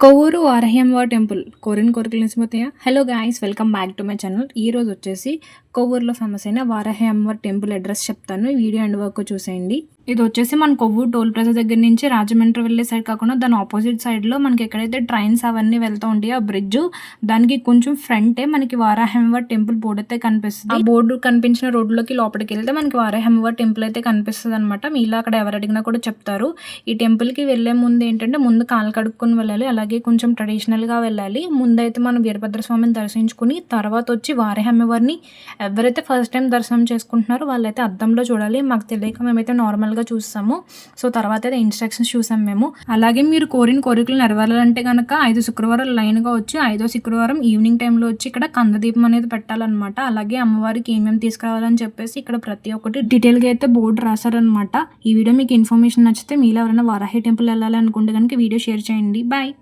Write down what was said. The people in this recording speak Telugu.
కొవ్వూరు వారహ్యంవా టెంపుల్ కోరిన కోరికలు నిలిచిపోతాయా hello guys welcome back to my channel ఈ రోజు వచ్చేసి కొవ్వూరులో ఫేమస్ అయిన వారహ్యంవర్ టెంపుల్ అడ్రస్ చెప్తాను. వీడియో అండ్ వర్క్ చూసేయండి. ఇది వచ్చేసి మన కొవ్వూరు టోల్ ప్లాజా దగ్గర నుంచి రాజమండ్రి వెళ్ళే సైడ్ కాకుండా దాని ఆపోజిట్ సైడ్లో మనకి ఎక్కడైతే ట్రైన్స్ అవన్నీ వెళ్తూ ఉంటాయో ఆ బ్రిడ్జ్ దానికి కొంచెం ఫ్రంటే మనకి వారాహంవర్ టెంపుల్ బోర్డు అయితే కనిపిస్తుంది. ఆ బోర్డు కనిపించిన రోడ్లోకి లోపలికి వెళ్తే మనకి వారాహంవర్ టెంపుల్ అయితే కనిపిస్తుంది అనమాట మీలో అక్కడ ఎవరు అడిగినా కూడా చెప్తారు. ఈ టెంపుల్కి వెళ్ళే ముందు ఏంటంటే ముందు కాలు కడుక్కొని వెళ్ళాలి అలాగే కొంచెం ట్రెడిషనల్గా వెళ్ళాలి. ముందైతే మనం వీరభద్ర స్వామిని దర్శించుకుని తర్వాత వచ్చి వారాహమ్మవారిని ఎవరైతే ఫస్ట్ టైం దర్శనం చేసుకుంటున్నారో వాళ్ళైతే అద్దంలో చూడాలి. మాకు తెలియక మేమైతే నార్మల్ గా చూస్తాము. సో తర్వాత అయితే ఇన్స్ట్రక్షన్స్ చూసాం మేము. అలాగే మీరు కోరిన కోరికలు నెరవేరాలంటే కనుక ఐదు శుక్రవారాలు లైన్గా వచ్చి ఐదో శుక్రవారం ఈవినింగ్ టైంలో వచ్చి ఇక్కడ కందదీపం అనేది పెట్టాలన్నమాట. అలాగే అమ్మవారికి ఏమేమి తీసుకురావాలని చెప్పేసి ఇక్కడ ప్రతి ఒక్కటి డీటెయిల్గా అయితే బోర్డు రాశారనమాట ఈ వీడియో మీకు ఇన్ఫర్మేషన్ నచ్చితే మీరు ఎవరైనా వారాహి టెంపుల్ వెళ్ళాలి అనుకుంటే కనుక వీడియో షేర్ చేయండి. బాయ్!